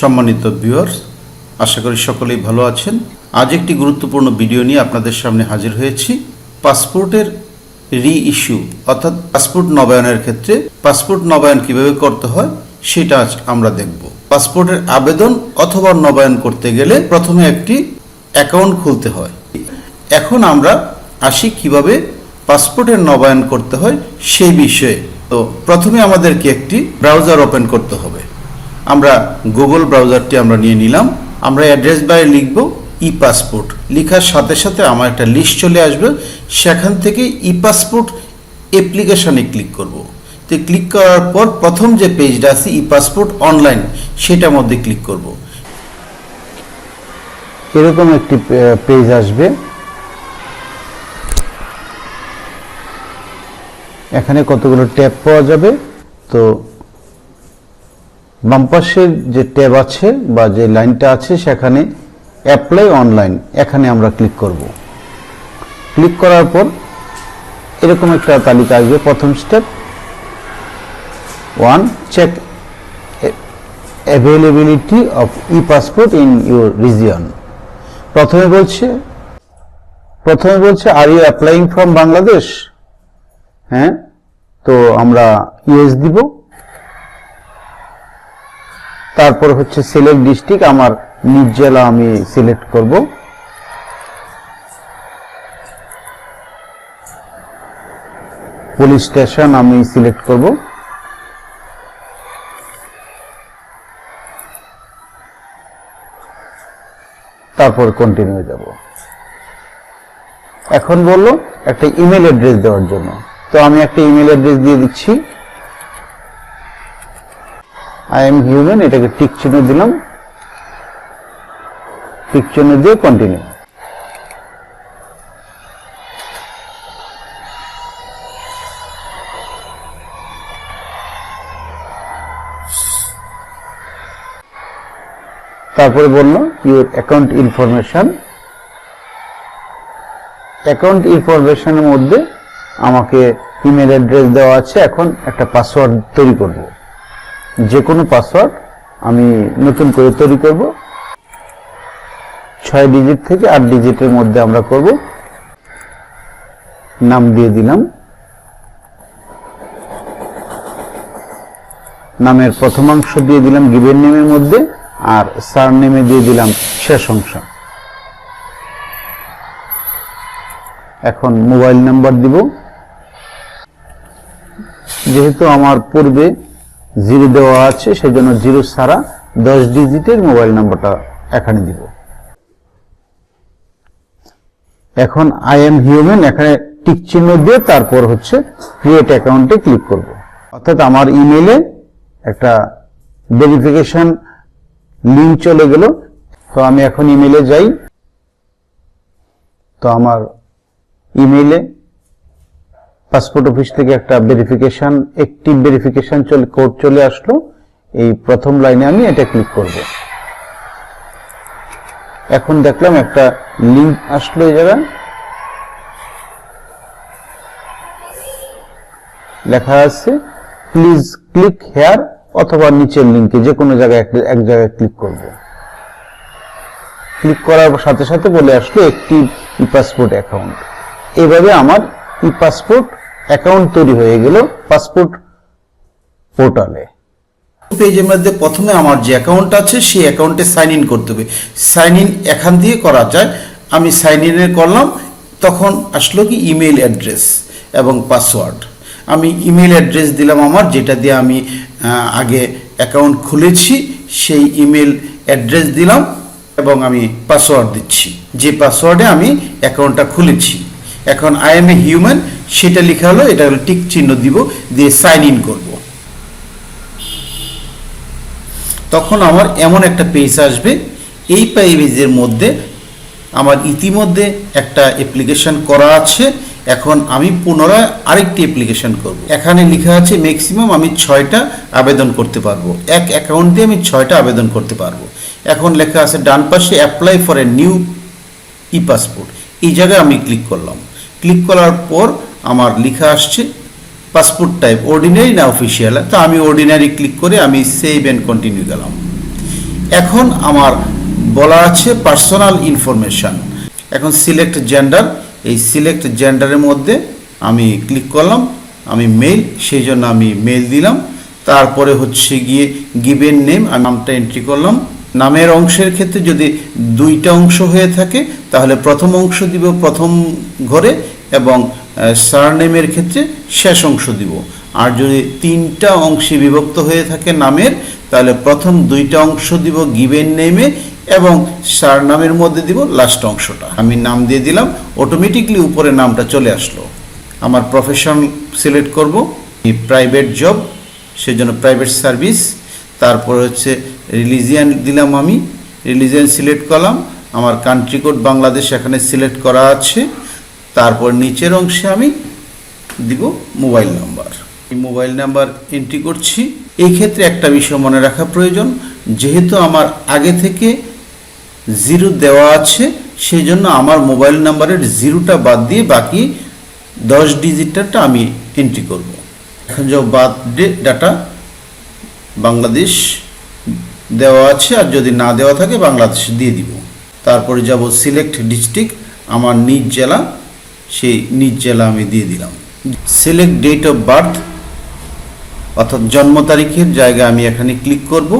সম্মানিত ভিউয়ার্স আশা করি সকলেই ভালো আছেন। আজ একটি গুরুত্বপূর্ণ ভিডিও নিয়ে আপনাদের সামনে হাজির হয়েছি। পাসপোর্টের রি ইস্যু অর্থাৎ পাসপোর্ট নবায়নের ক্ষেত্রে পাসপোর্ট নবায়ন কীভাবে করতে হয়, সেটা আজ আমরা দেখব। পাসপোর্টের আবেদন অথবা নবায়ন করতে গেলে প্রথমে একটি অ্যাকাউন্ট খুলতে হয়। এখন আমরা আসি কীভাবে পাসপোর্টের নবায়ন করতে হয়, সেই বিষয়ে। তো প্রথমে আমাদেরকে একটি ব্রাউজার ওপেন করতে হবে। আমরা গুগল ব্রাউজারটি আমরা নিয়ে নিলাম। আমরা অ্যাড্রেস বারে লিখব ই পাসপোর্ট লেখার সাথে সাথে আমার একটা লিস্ট চলে আসবে। সেখান থেকে ই পাসপোর্ট অ্যাপ্লিকেশানে ক্লিক করব। তো ক্লিক করার পর প্রথম যে পেজটা আছে ই পাসপোর্ট অনলাইন সেটার মধ্যে ক্লিক করব। এরকম একটি পেজ আসবে। এখানে কতগুলো ট্যাব পাওয়া যাবে? তো বাম পাশের যে ট্যাব আছে বা যে লাইনটা আছে, সেখানে অ্যাপ্লাই অনলাইন এখানে আমরা ক্লিক করব। ক্লিক করার পর এরকম একটা তালিকা আসবে, প্রথম step one check availability of e passport in your region প্রথমে বলছে প্রথমে বলছে are you applying from Bangladesh হ্যাঁ তো আমরা ইয়েস দিব। তারপর হচ্ছে সিলেক্ট ডিস্ট্রিক্ট, আমার নিজ জেলা আমি সিলেক্ট করব। পুলিশ স্টেশন আমি সিলেক্ট করব। তারপর কন্টিনিউ যাব। এখন বলল একটা ইমেল অ্যাড্রেস দেওয়ার জন্য। তো আমি একটা ইমেল অ্যাড্রেস দিয়ে দিচ্ছি। আই এম হিউম্যান এটাকে টিক চিহ্ন দিলাম। টিক চিহ্ন দিয়ে কন্টিনিউ তারপরে বলল ইউর অ্যাকাউন্ট ইনফরমেশন অ্যাকাউন্ট ইনফরমেশনের মধ্যে আমাকে ইমেল অ্যাড্রেস দেওয়া আছে, এখন একটা পাসওয়ার্ড তৈরি করব। যে কোনো পাসওয়ার্ড আমি নতুন করে তৈরি করব। ছয় ডিজিট থেকে আট ডিজিটের মধ্যে আমরা করব। নাম দিয়ে দিলাম। নামের প্রথমাংশ দিয়ে দিলাম গিভেন নেমের মধ্যে আর সার নেমে দিয়ে দিলাম শেষ অংশ। এখন মোবাইল নাম্বার দিব। যেহেতু আমার পূর্বে জিরো দেওয়া আছে সেই জন্য জিরো ছাড়া দশ ডিজিটের মোবাইল নাম্বারটা এখানে দিব। এখন আই এম হিউম্যান এখানে টিক চিহ্ন দিয়ে তারপর হচ্ছে ক্রিয়েট অ্যাকাউন্টে ক্লিক করব। অর্থাৎ আমার ইমেলে একটা ভেরিফিকেশন লিঙ্ক চলে গেল। তো আমি এখন ইমেলে যাই। তো আমার ইমেইলে পাসপোর্ট অফিস থেকে একটা ভেরিফিকেশন একটি ভেরিফিকেশন চলে কোড চলে আসলো। এই প্রথম লাইনে আমি এটা ক্লিক করব। এখন দেখলাম একটা লিঙ্ক আসলো এই জায়গায়। লেখা আছে প্লিজ ক্লিক হেয়ার অথবা নিচের লিঙ্কে যে কোনো জায়গায় এক জায়গায় ক্লিক করব। ক্লিক করার সাথে সাথে বলে আসলো একটি ই পাসপোর্ট অ্যাকাউন্ট এভাবে আমার ই পাসপোর্ট অ্যাকাউন্ট তৈরি হয়ে গেল পাসপোর্ট পোর্টালে। পেজের মধ্যে প্রথমে আমার যে অ্যাকাউন্ট আছে, সেই অ্যাকাউন্টে সাইন ইন করতে হবে। সাইন ইন এখান দিয়ে করা যায়। আমি সাইন ইনে করলাম, তখন আসলো কি ইমেল অ্যাড্রেস এবং পাসওয়ার্ড আমি ইমেল অ্যাড্রেস দিলাম আমার, যেটা দিয়ে আমি আগে অ্যাকাউন্ট খুলেছি, সেই ইমেল অ্যাড্রেস দিলাম এবং আমি পাসওয়ার্ড দিচ্ছি। যে পাসওয়ার্ডে আমি অ্যাকাউন্টটা খুলেছি। এখন আই এম এ হিউম্যান সেটা লেখা হলো, এটা হলো টিক চিহ্ন দিব, দিয়ে সাইন ইন করব। তখন আমার এমন একটা পেজ আসবে, এই পেজের মধ্যে আমার ইতিমধ্যে একটা অ্যাপ্লিকেশন করা আছে, এখন আমি পুনরায় আরেকটি অ্যাপ্লিকেশন করব। এখানে লেখা আছে ম্যাক্সিমাম আমি ছয়টা আবেদন করতে পারব। এক অ্যাকাউন্ট দিয়ে আমি ছয়টা আবেদন করতে পারব। এখন লেখা আছে, ডান পাশে apply for a new e passport এই জায়গায় আমি ক্লিক করলাম। ক্লিক করার পর আমার লেখা আসছে পাসপোর্ট টাইপ অর্ডিনারি না অফিসিয়াল তো আমি অর্ডিনারি ক্লিক করে আমি সেভ অ্যান্ড কন্টিনিউ গেলাম। এখন আমার বলা আছে পার্সোনাল ইনফরমেশন এখন সিলেক্ট জেন্ডার এই সিলেক্ট জেন্ডারের মধ্যে আমি ক্লিক করলাম, আমি মেল সেই জন্য আমি মেল দিলাম। তারপরে হচ্ছে গিয়ে গিভেন নেম আমি নামটা এন্ট্রি করলাম। নামের অংশের ক্ষেত্রে যদি দুইটা অংশ হয়ে থাকে, তাহলে প্রথম অংশ দিব প্রথম ঘরে এবং সারনেমের ক্ষেত্রে শেষ অংশ দিব। আর যদি তিনটা অংশে বিভক্ত হয়ে থাকে নামের, তাহলে প্রথম দুইটা অংশ দিব গিভেন নেমে এবং সার নামের মধ্যে দিব লাস্ট অংশটা। আমি নাম দিয়ে দিলাম অটোমেটিকলি উপরে নামটা চলে আসলো। আমার প্রফেশন সিলেক্ট করব প্রাইভেট জব সেজন্য প্রাইভেট সার্ভিস তারপর হচ্ছে রিলিজিয়ান দিলাম আমি রিলিজিয়ান সিলেক্ট করলাম, আমার কান্ট্রি কোড বাংলাদেশ এখানে সিলেক্ট করা আছে। তারপর নিচের অংশে আমি দিব মোবাইল নাম্বার। এই মোবাইল নাম্বার এন্ট্রি করছি। এই ক্ষেত্রে একটা বিষয় মনে রাখা প্রয়োজন, যেহেতু আমার আগে থেকে জিরো দেওয়া আছে সেই জন্য আমার মোবাইল নাম্বারের জিরোটা বাদ দিয়ে বাকি দশ ডিজিটটা আমি এন্ট্রি করব। এখন যে বাদ ডাটা বাংলাদেশ দেওয়া আছে, আর যদি না দেওয়া থাকে বাংলাদেশ দিয়ে দিব। তারপরে যাব সিলেক্ট ডিস্ট্রিক্ট আমার নিজ জেলা সেই নিজ জেলা আমি দিয়ে দিলাম। সিলেক্ট ডেট অফ বার্থ অর্থাৎ জন্ম তারিখের জায়গা আমি এখানে ক্লিক করব।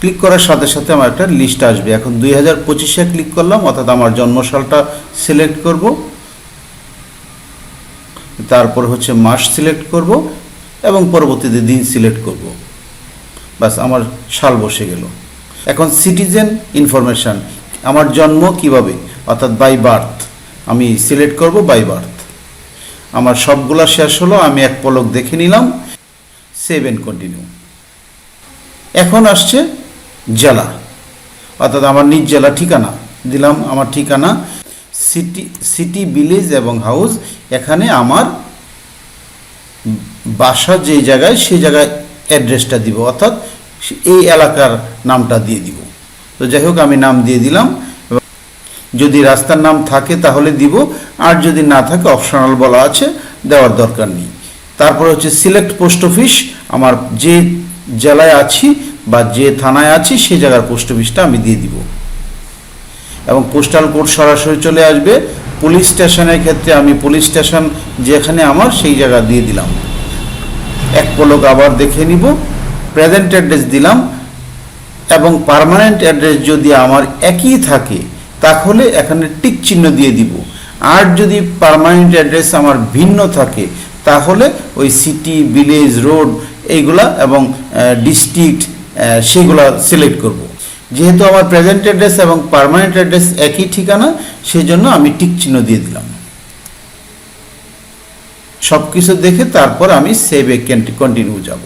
ক্লিক করার সাথে সাথে আমার একটা লিস্ট আসবে। এখন দুই হাজার পঁচিশে ক্লিক করলাম, অর্থাৎ আমার জন্মসালটা সিলেক্ট করব। তারপর হচ্ছে মাস সিলেক্ট করব এবং পরবর্তীতে দিন সিলেক্ট করব। বাস আমার সাল বসে গেল। এখন সিটিজেন ইনফরমেশান আমার জন্ম কীভাবে? অর্থাৎ বাই বার্থ আমি সিলেক্ট করব বাই বার্থ আমার সবগুলা শেষ হলো, আমি এক পলক দেখে নিলাম। সেভ কন্টিনিউ এখন আসছে জেলা অর্থাৎ আমার নিজ জেলা ঠিকানা। দিলাম আমার ঠিকানা সিটি সিটি ভিলেজ এবং হাউস এখানে আমার বাসা যে জায়গায় সেই জায়গায় অ্যাড্রেসটা দিব। অর্থাৎ এই এলাকার নামটা দিয়ে দিব। তো যাই হোক, আমি নাম দিয়ে দিলাম। যদি রাস্তার নাম থাকে তাহলে দিব, আর যদি না থাকে অপশনাল বলা আছে, দেওয়ার দরকার নেই। তারপর হচ্ছে সিলেক্ট পোস্ট অফিস আমার যে জেলায় আছি বা যে থানায় আছি সেই জায়গার পোস্ট অফিসটা আমি দিয়ে দিব। এবং পোস্টাল কোড সরাসরি চলে আসবে পুলিশ স্টেশনের ক্ষেত্রে আমি পুলিশ স্টেশন যেখানে আমার, সেই জায়গা দিয়ে দিলাম। এক পলক আবার দেখে নিব প্রেজেন্ট অ্যাড্রেস দিলাম, এবং পার্মানেন্ট অ্যাড্রেস যদি আমার একই থাকে তাহলে এখানে টিক চিহ্ন দিয়ে দিব। আর যদি পার্মানেন্ট অ্যাড্রেস আমার ভিন্ন থাকে, তাহলে ওই সিটি ভিলেজ রোড এইগুলা এবং ডিস্ট্রিক্ট সেগুলা সিলেক্ট করব। যেহেতু আমার প্রেজেন্ট অ্যাড্রেস এবং পার্মানেন্ট অ্যাড্রেস একই ঠিকানা সেই জন্য আমি টিক চিহ্ন দিয়ে দিলাম। সব কিছু দেখে তারপর আমি সেভ এ কন্টিনিউ যাব।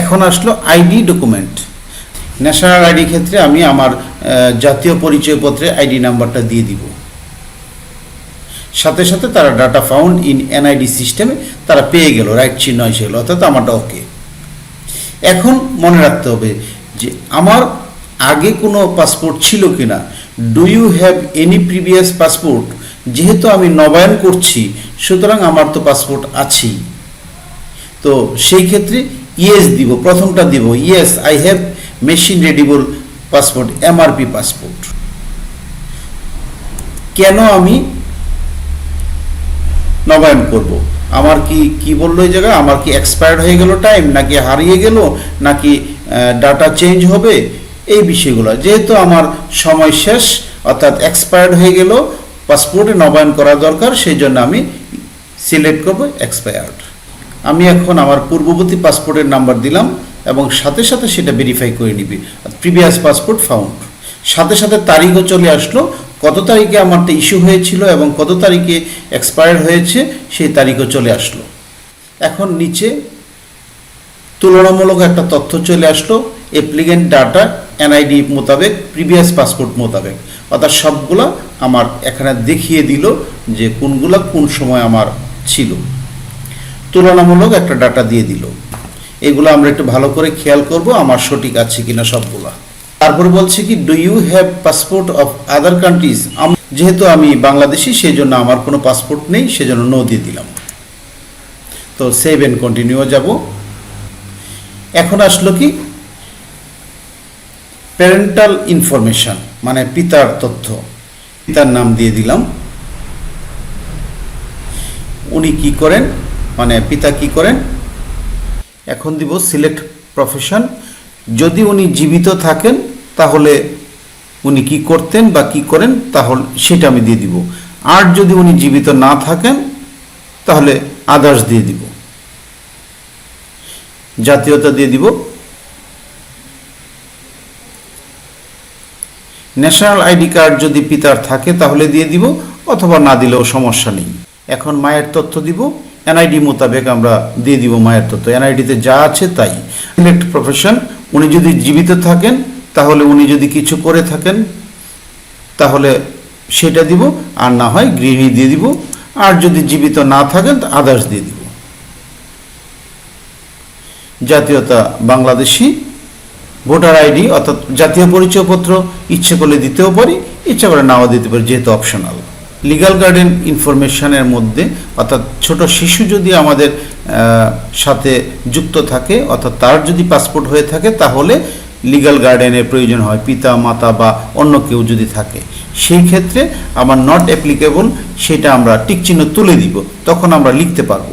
এখন আসলো আইডি ডকুমেন্ট ন্যাশনাল আইডি ক্ষেত্রে আমি আমার জাতীয় পরিচয়পত্রে আইডি নাম্বারটা দিয়ে দিব। সাথে সাথে তারা ডাটা ফাউন্ড ইন এনআইডি সিস্টেমে তারা পেয়ে গেল, রাইট চিহ্ন গেলো, অর্থাৎ আমারটা ওকে। এখন মনে রাখতে হবে যে আমার আগে কোনো পাসপোর্ট ছিল কিনা। Do you have any previous passport যেহেতু আমি নবায়ন করছি, সুতরাং আমার তো পাসপোর্ট আছেই। তো সেই ক্ষেত্রে ইয়েস দিব, প্রথমটা দিব yes I have machine readable passport MRP passport. কেন আমি নবায়ন করব? আমার কি কি বলল এই জায়গায়? আমার কি এক্সপায়ার্ড হয়ে গেল টাইম নাকি হারিয়ে গেল? নাকি ডাটা চেঞ্জ হবে? এই বিষয়গুলো। যেহেতু আমার সময় শেষ, অর্থাৎ এক্সপায়ার্ড হয়ে গেল, পাসপোর্টে নবায়ন করা দরকার, সেই জন্য আমি সিলেক্ট করব এক্সপায়ার্ড আমি এখন আমার পূর্ববর্তী পাসপোর্টের নাম্বার দিলাম। এবং সাথে সাথে সেটা ভেরিফাই করে নিবি। প্রিভিয়াস পাসপোর্ট ফাউন্ড সাথে সাথে তারিখও চলে আসলো। কত তারিখে আমারটা ইস্যু হয়েছিল এবং কত তারিখে এক্সপায়ার হয়েছে, সেই তারিখও চলে আসলো। এখন নিচে তুলনামূলক একটা তথ্য চলে আসলো অ্যাপ্লিকেন্ট ডাটা এনআইডি মোতাবেক প্রিভিয়াস পাসপোর্ট মোতাবেক। অর্থাৎ সবগুলা আমার এখানে দেখিয়ে দিল যে কোনগুলা কোন সময় আমার ছিল। তুলনামূলক একটা ডাটা দিয়ে দিল। এগুলো আমরা একটু ভালো করে খেয়াল করব, আমার সঠিক আছে কিনা সবগুলা। তারপরে বলছে কি do you have passport of other countries যেহেতু আমি বাংলাদেশি সেই জন্য আমার কোনো পাসপোর্ট নেই, সেজন্য নো দিয়ে দিলাম। তো সেভ এন্ড কন্টিনিউ যাব। এখন আসলো কি প্যারেন্টাল ইনফরমেশন মানে পিতার তথ্য। পিতার নাম দিয়ে দিলাম। উনি কি করেন মানে পিতা কি করেন? এখন দিব সিলেক্ট প্রফেশন যদি উনি জীবিত থাকেন, তাহলে উনি কি করতেন বা কি করেন, তাহলে সেটা আমি দিয়ে দিব। আর যদি উনি জীবিত না থাকেন, তাহলে আদার্স দিয়ে দিব। জাতীয়তা দিয়ে দিব। ন্যাশনাল আইডি কার্ড যদি পিতার থাকে, তাহলে দিয়ে দিব, অথবা না দিলেও সমস্যা নেই। এখন মায়ের তথ্য দিব। এনআইডি মোতাবেক আমরা দিয়ে দিব মায়ের তথ্য এনআইডিতে যা আছে তাই। সিলেক্ট প্রফেশন উনি যদি জীবিত থাকেন, তাহলে উনি যদি কিছু করে থাকেন, তাহলে সেটা দিব। আর না হয় গৃহিণী দিয়ে দিব। আর যদি জীবিত না থাকেন আদার্স দিয়ে দিব। জাতীয়তা বাংলাদেশি ভোটার আইডি অর্থাৎ জাতীয় পরিচয়পত্র ইচ্ছে করলে দিতেও পারি, ইচ্ছে করে নাও দিতে পারি, যেহেতু অপশনাল লিগাল গার্ডেন ইনফরমেশনের মধ্যে, অর্থাৎ ছোট শিশু যদি আমাদের সাথে যুক্ত থাকে, অর্থাৎ তার যদি পাসপোর্ট হয়ে থাকে, তাহলে লিগাল গার্ডেনের প্রয়োজন হয়, পিতা, মাতা বা অন্য কেউ যদি থাকে। সেই ক্ষেত্রে আমার নট অ্যাপ্লিকেবল সেটা আমরা টিকচিহ্ন তুলে দিব, তখন আমরা লিখতে পারব।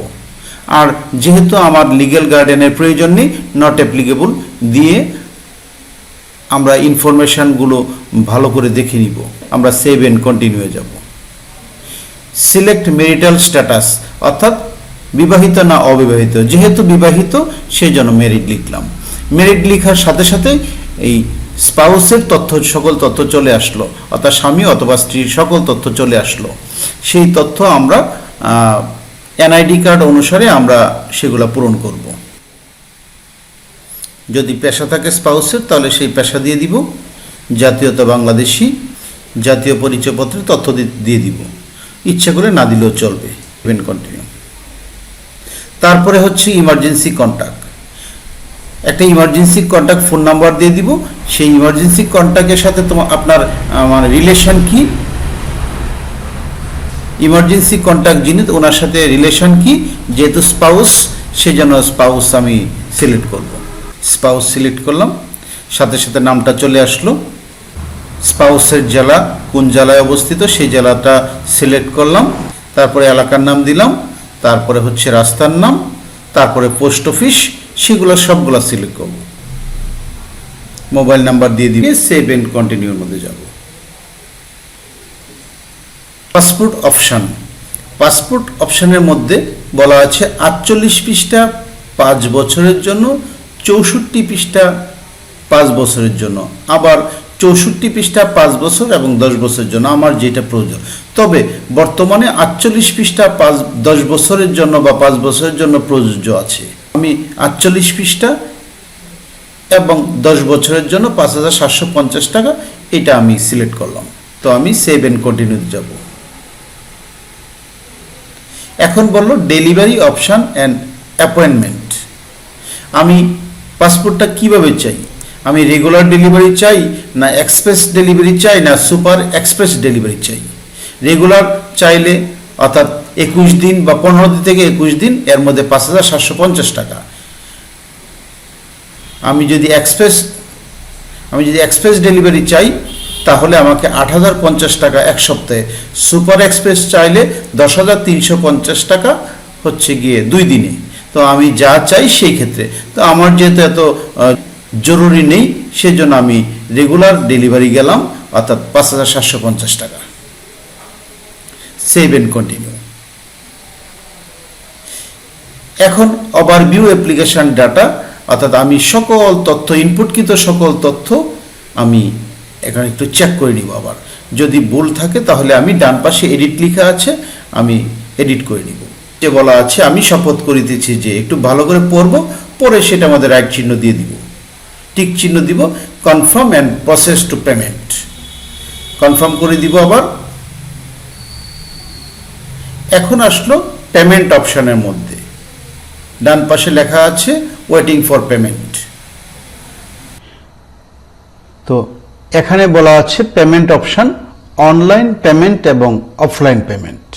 আর যেহেতু আমার লিগ্যাল গার্ডেনের প্রয়োজন নেই নট অ্যাপ্লিকেবল দিয়ে আমরা ইনফরমেশানগুলো ভালো করে দেখে নিব, আমরা সেভ এন্ড কন্টিনিউ যাব। সিলেক্ট মেরিটাল স্ট্যাটাস, অর্থাৎ বিবাহিত না অবিবাহিত, যেহেতু বিবাহিত সেই জন্য মেরিট লিখলাম। মেরিট লিখার সাথে সাথে এই স্পাউসের তথ্য, সকল তথ্য চলে আসলো, অর্থাৎ স্বামী অথবা স্ত্রীর সকল তথ্য চলে আসলো। সেই তথ্য আমরা এনআইডি কার্ড অনুসারে আমরা সেগুলো পূরণ করব। যদি পেশা থাকে স্পাউসের, তাহলে সেই পেশা দিয়ে দিব। জাতীয়তা বাংলাদেশি, জাতীয় পরিচয়পত্রের তথ্য দিয়ে দিব। ইচ্ছা করে না দিলেও চলবে ইভেন কন্টিনিউ তারপরে হচ্ছে ইমার্জেন্সি কন্ট্যাক্ট একটা ইমার্জেন্সি কন্ট্যাক্ট ফোন নাম্বার দিয়ে দিব, সেই ইমার্জেন্সি কন্ট্যাক্টের সাথে তোমার আপনার মানে রিলেশন কি? ইমার্জেন্সি কন্ট্যাক্ট যিনি, ওনার সাথে রিলেশন কি? যেহেতু স্পাউস সেজন্য স্পাউস আমি সিলেক্ট করব। স্পাউস সিলেক্ট করলাম, সাথে সাথে নামটা চলে আসলো। স্পাউসের জেলা, কোন জেলায় অবস্থিত, সেই জেলাটা সিলেক্ট করলাম, তারপরে এলাকার নাম দিলাম, তারপরে হচ্ছে রাস্তার নাম, তারপরে পোস্ট অফিস, সেগুলো সবগুলো সিলেক্ট করব। মোবাইল নাম্বার দিয়ে দিয়ে সেভ এন্ড কন্টিনিউর মধ্যে যাব। Passport option. পাসপোর্ট অপশনের মধ্যে বলা আছে আটচল্লিশ পৃষ্ঠা পাঁচ বছরের জন্য, চৌষট্টি পৃষ্ঠা পাঁচ বছরের জন্য। আবার চৌষট্টি পৃষ্ঠা পাঁচ বছর এবং দশ বছরের জন্য আমার যেটা প্রয়োজন। তবে বর্তমানে আটচল্লিশ পৃষ্ঠা পাঁচ, দশ বছরের জন্য বা পাঁচ বছরের জন্য প্রযোজ্য আছে। আমি আটচল্লিশ পৃষ্ঠা এবং দশ বছরের জন্য পাঁচ হাজার সাতশো পঞ্চাশ টাকা, এটা আমি সিলেক্ট করলাম। তো আমি সেভ এন্ড কন্টিনিউতে যাব। এখন বলল ডেলিভারি অপশান অ্যান্ড অ্যাপয়েন্টমেন্ট আমি পাসপোর্টটা কীভাবে চাই? আমি রেগুলার ডেলিভারি চাই, না এক্সপ্রেস ডেলিভারি চাই, না সুপার এক্সপ্রেস ডেলিভারি চাই। রেগুলার চাইলে অর্থাৎ একুশ দিন বা পনেরো দিন থেকে একুশ দিন, এর মধ্যে পাঁচ হাজার সাতশো পঞ্চাশ টাকা। আমি যদি এক্সপ্রেস আমি যদি এক্সপ্রেস ডেলিভারি চাই, তাহলে আমাকে আট হাজার পঞ্চাশ টাকা এক সপ্তাহে। সুপার এক্সপ্রেস চাইলে দশ হাজার তিনশো পঞ্চাশ টাকা হচ্ছে গিয়ে দুই দিনে। তো আমি যা চাই সেই ক্ষেত্রে। তো আমার যেহেতু এত জরুরি নেই, সেজন্য আমি রেগুলার ডেলিভারি গেলাম, অর্থাৎ পাঁচ হাজার সাতশো পঞ্চাশ টাকা। সেভ কন্টিনিউ এখন ওভারভিউ অ্যাপ্লিকেশন ডাটা অর্থাৎ আমি সকল তথ্য ইনপুটকৃত সকল তথ্য আমি এখানে একটু চেক করে নিব আবার। যদি ভুল থাকে তাহলে আমি ডান পাশে এডিট লেখা আছে, আমি এডিট করে নিব। যে বলা আছে, আমি শপথ করিতেছি যে একটু ভালো করে পড়ব, পরে সেটা আমাদের রাইট চিহ্ন দিয়ে দিব। টিক চিহ্ন দিব confirm and process to payment confirm করে দিব আবার। এখন আসলো পেমেন্ট অপশনের মধ্যে। ডান পাশে লেখা আছে ওয়েটিং ফর পেমেন্ট তো এখানে বলা আছে পেমেন্ট অপশন অনলাইন পেমেন্ট এবং অফলাইন পেমেন্ট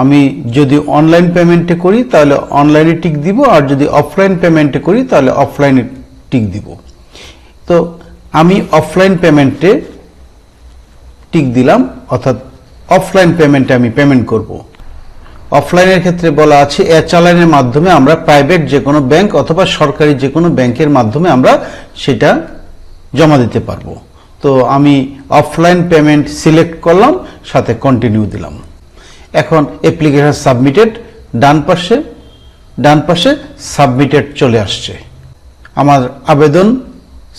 আমি যদি অনলাইন পেমেন্টে করি, তাহলে অনলাইনে টিক দিব, আর যদি অফলাইন পেমেন্টে করি, তাহলে অফলাইনে টিক দিব। তো আমি অফলাইন পেমেন্টে টিক দিলাম, অর্থাৎ অফলাইন পেমেন্টে আমি পেমেন্ট করব। অফলাইনের ক্ষেত্রে বলা আছে এ চালানের মাধ্যমে আমরা প্রাইভেট যে কোনো ব্যাংক অথবা সরকারি যে কোনো ব্যাংকের মাধ্যমে আমরা সেটা জমা দিতে পারব। তো আমি অফলাইন পেমেন্ট সিলেক্ট করলাম, সাথে কন্টিনিউ দিলাম। এখন অ্যাপ্লিকেশন সাবমিটেড ডান পাশে ডান পাশে সাবমিটেড চলে আসছে। আমার আবেদন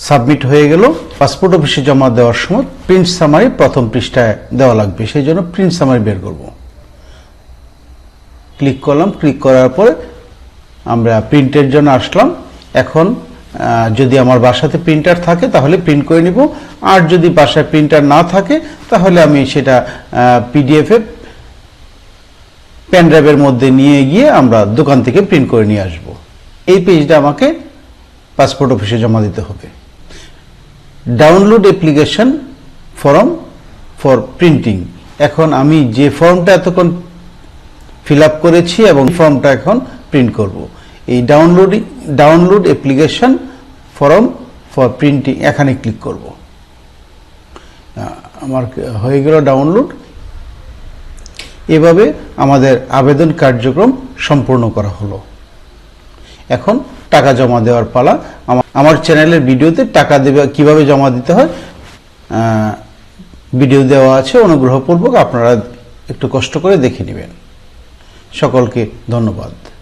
সাবমিট হয়ে গেল। পাসপোর্ট অফিসে জমা দেওয়ার সময় প্রিন্ট সামারি প্রথম পৃষ্ঠায় দেওয়া লাগবে, সেই জন্য প্রিন্ট সামারি বের করব। ক্লিক করলাম, ক্লিক করার পরে আমরা প্রিন্টের জন্য আসলাম। এখন যদি আমার বাসাতে প্রিন্টার থাকে তাহলে প্রিন্ট করে নিব। আর যদি বাসায় প্রিন্টার না থাকে তাহলে আমি সেটা পিডিএফে পেন ড্রাইভের মধ্যে নিয়ে গিয়ে আমরা দোকান থেকে প্রিন্ট করে নিয়ে আসব। এই পেজটা আমাকে পাসপোর্ট অফিসে জমা দিতে হবে। Download application form for printing. এখন আমি যে ফর্মটা এতক্ষণ ফিল আপ করেছি এবং ফর্মটা এখন প্রিন্ট করব। এই download download application form for printing এখানে ক্লিক করব। আমার হয়ে গেল ডাউনলোড। এভাবে আমাদের আবেদন কার্যক্রম সম্পূর্ণ করা হলো। এখন টাকা জমা দেওয়ার পালা। আমা- আমার চ্যানেলের ভিডিওতে টাকা দেবে, কীভাবে জমা দিতে হয় ভিডিও দেওয়া আছে, অনুগ্রহপূর্বক আপনারা একটু কষ্ট করে দেখে নেবেন। সকলকে ধন্যবাদ।